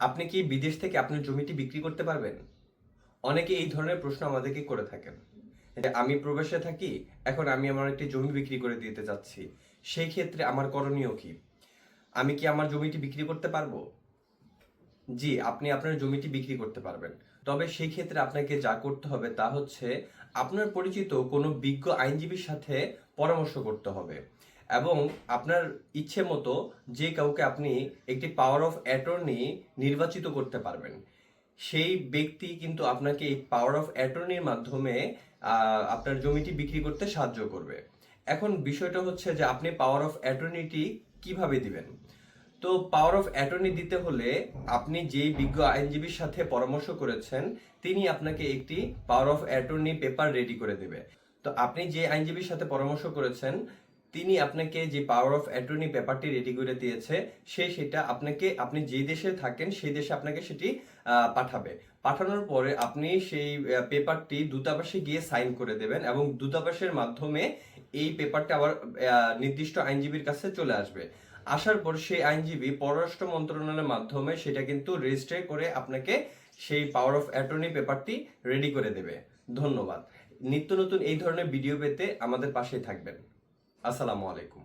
আপনি কি বিদেশ থেকে আপনার জমিটি বিক্রি করতে পারবেন? অনেকে এই ধরনের প্রশ্ন আমাদেরকে করে থাকেন। যে আমি প্রবেশে থাকি, এখন আমি আমার একটি জমি বিক্রি করে দিতে যাচ্ছি সেই ক্ষেত্রে আমার করণীয় কি? আমি কি আমার জমিটি বিক্রি করতে পারব? জি, আপনি আপনার জমিটি বিক্রি করতে পারবেন। তবে সেই ক্ষেত্রে আপনাকে যা করতে হবে তা হচ্ছে, আপনার পরিচিত কোনো বিজ্ঞ আইনজীবীর সাথে পরামর্শ করতে হবে। এবং আপনার ইচ্ছে মতো যে কাউকে আপনি একটি পাওয়ার অফ অ্যাটর্নি নির্বাচিত করতে পারবেন। সেই ব্যক্তি কিন্তু আপনাকে এই পাওয়ার অফ অ্যাটর্নির মাধ্যমে আপনার জমিটি বিক্রি করতে সাহায্য করবে। এখন বিষয়টা হচ্ছে যে আপনি পাওয়ার অফ অ্যাটর্নিটি কীভাবে দিবেন? তো পাওয়ার অফ অ্যাটর্নি দিতে হলে আপনি যেই বিজ্ঞ আইনজীবীর সাথে পরামর্শ করেছেন, তিনি আপনাকে একটি power of attorney paper ready করে দেবে। তো আপনি যে আইনজীবীর সাথে পরামর্শ করেছেন তিনি আপনাকে যে পাওয়ার অফ অ্যাটর্নি পেপারটি রেডি করে দিয়েছে, সে সেটা আপনাকে, আপনি যে দেশে থাকেন, সেই দেশে আপনাকে সেটি পাঠাবে। পাঠানোর পরে আপনি সেই পেপারটি দূতাবাসে গিয়ে সাইন করে দেবেন এবং দূতাবাসের মাধ্যমে এই পেপারটা আবার নির্দিষ্ট আইনজীবীর কাছে চলে আসবে। আসার পর সেই আইনজীবী পররাষ্ট্র মন্ত্রণালয়ের মাধ্যমে সেটা কিন্তু রেজিস্টার করে আপনাকে সেই পাওয়ার অফ অ্যাটর্নি পেপারটি রেডি করে দেবে। ধন্যবাদ। নিত্য নতুন এই ধরনের ভিডিও পেতে আমাদের পাশেই থাকবেন। আসসালামু আলাইকুম।